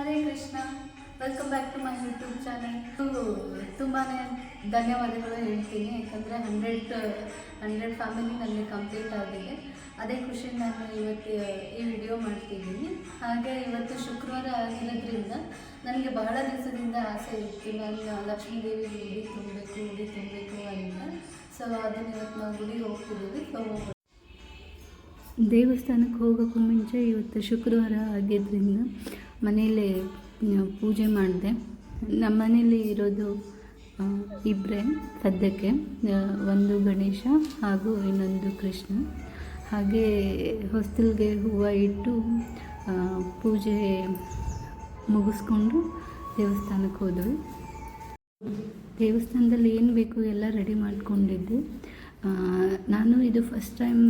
Hare Krishna welcome back to my YouTube channel ತುಂಬಾ ಧನ್ಯವಾದಗಳು ಹೇಳ್ತೀನಿ, ಯಾಕಂದರೆ ಹಂಡ್ರೆಡ್ ಹಂಡ್ರೆಡ್ ಫ್ಯಾಮಿಲಿ ನನಗೆ ಕಂಪ್ಲೀಟ್ ಆಗಿದೆ. ಅದೇ ಖುಷಿ ನಾನು ಇವತ್ತು, ಈ ವಿಡಿಯೋ ಮಾಡ್ತಿದ್ದೀನಿ. ಹಾಗೆ ಇವತ್ತು ಶುಕ್ರವಾರ ಆಗಿರೋದ್ರಿಂದ ನನಗೆ ಬಹಳ ದಿವಸದಿಂದ ಆಸೆ ಇತ್ತು ನಾನು ಲಕ್ಷ್ಮೀ ದೇವಿ ಉಡಿ ತುಂಬಬೇಕು ಉಡಿ ತುಂಬಬೇಕು ಅಂತ. ಸೊ ಅದನ್ನು ಇವತ್ತು ನಾವು ಗುಡಿಗೆ ಹೋಗ್ತಿದ್ದೀವಿ. ಸೊ ದೇವಸ್ಥಾನಕ್ಕೆ ಹೋಗೋಕ್ಕೂ ಮುಂಚೆ ಇವತ್ತು ಶುಕ್ರವಾರ ಆಗಿದ್ದರಿಂದ ಮನೆಯಲ್ಲೇ ಪೂಜೆ ಮಾಡಿದೆ. ನಮ್ಮ ಮನೇಲಿ ಇರೋದು ಇಬ್ಬರೇ ಸದ್ಯಕ್ಕೆ ಒಂದು ಗಣೇಶ ಹಾಗೂ ಇನ್ನೊಂದು ಕೃಷ್ಣ. ಹಾಗೆ ಹೊಸ್ತಿಲ್ಗೆ ಹೂವು ಇಟ್ಟು ಪೂಜೆ ಮುಗಿಸ್ಕೊಂಡು ದೇವಸ್ಥಾನಕ್ಕೆ ಹೋದ್ವಿ. ದೇವಸ್ಥಾನದಲ್ಲಿ ಏನು ಬೇಕು ಎಲ್ಲ ರೆಡಿ ಮಾಡಿಕೊಂಡಿದ್ದೆ. ನಾನು ಇದು ಫಸ್ಟ್ ಟೈಮ್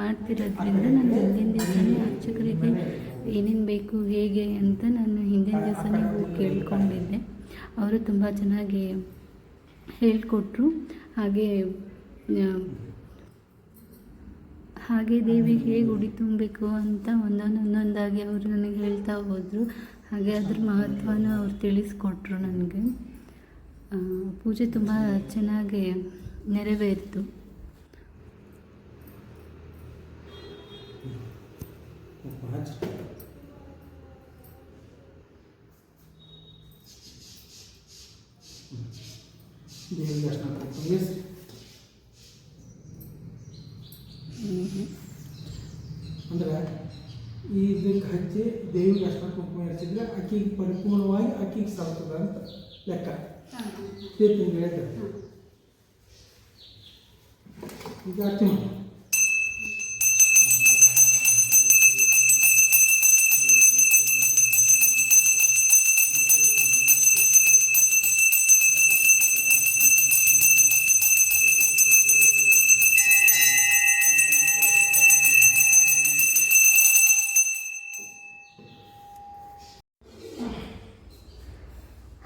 ಮಾಡ್ತಿರೋದ್ರಿಂದ ನಾನು ಹಿಂದಿನ ದಿವಸನೇ ಅರ್ಚಕರಿಗೆ ಏನೇನು ಬೇಕು, ಹೇಗೆ ಅಂತ ನಾನು ಹಿಂದಿನ ದಿವಸನೇ ಹೋಗಿ ಕೇಳ್ಕೊಂಡಿದ್ದೆ. ಅವರು ತುಂಬ ಚೆನ್ನಾಗಿ ಹೇಳಿಕೊಟ್ರು. ಹಾಗೆ ಹಾಗೆ ದೇವಿ ಹೇಗೆ ಉಡಿ ತುಂಬಬೇಕು ಅಂತ ಒಂದೊಂದು, ಒಂದೊಂದಾಗಿ ಅವರು ನನಗೆ ಹೇಳ್ತಾ ಹೋದರು. ಹಾಗೆ ಅದ್ರ ಮಹತ್ವನ ಅವ್ರು ತಿಳಿಸ್ಕೊಟ್ರು ನನಗೆ. ಪೂಜೆ ತುಂಬ ಚೆನ್ನಾಗಿ ನೆರವೇರಿತು. ಪಾಂಚ್ ದೇವಿ ದರ್ಶನ ಮಾಡ್ಕೊಂಡು ಅಂದ್ರೆ ಇದಕ್ಕೆ ಹಚ್ಚಿ ದೇವಿಗೆ ಅರ್ಶನ ಕುಂಕುಮ ಹಚ್ಚಿದ್ರೆ ಅಕ್ಕಿಗೆ ಪರಿಪೂರ್ಣವಾಗಿ ಅಕ್ಕಿಗೆ ಸಾಲ್ತದ ಅಂತ ಲೆಕ್ಕ ತಿಂಗಳು ಹೇಳಿದ್ರೆ ಈಗ ಅರ್ಚಿ ಮಾಡಿ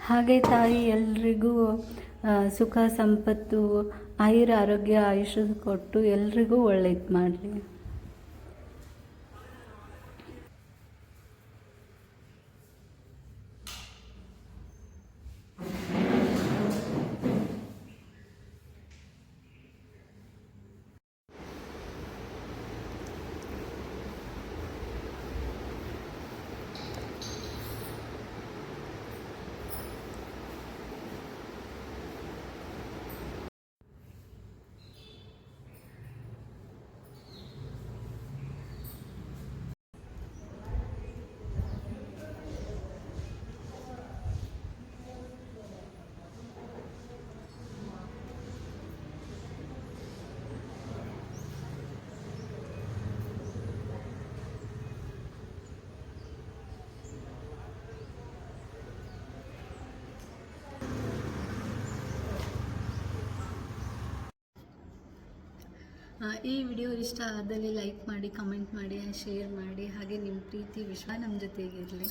ಹಾಗೆ ತಾಯಿ ಎಲ್ರಿಗೂ ಸುಖ ಸಂಪತ್ತು ಆಯುರ ಆರೋಗ್ಯ ಆಯುಷ್ ಕೊಟ್ಟು ಎಲ್ರಿಗೂ ಒಳ್ಳೇದು ಮಾಡಲಿ. ಈ ವಿಡಿಯೋ ಇಷ್ಟ ಆದಲ್ಲಿ ಲೈಕ್ ಮಾಡಿ, ಕಮೆಂಟ್ ಮಾಡಿ, ಶೇರ್ ಮಾಡಿ, ಹಾಗೆ ನಿಮ್ಮ ಪ್ರೀತಿ, ವಿಶ್ವ ನಮ್ಮ ಜೊತೆಗಿರಲಿ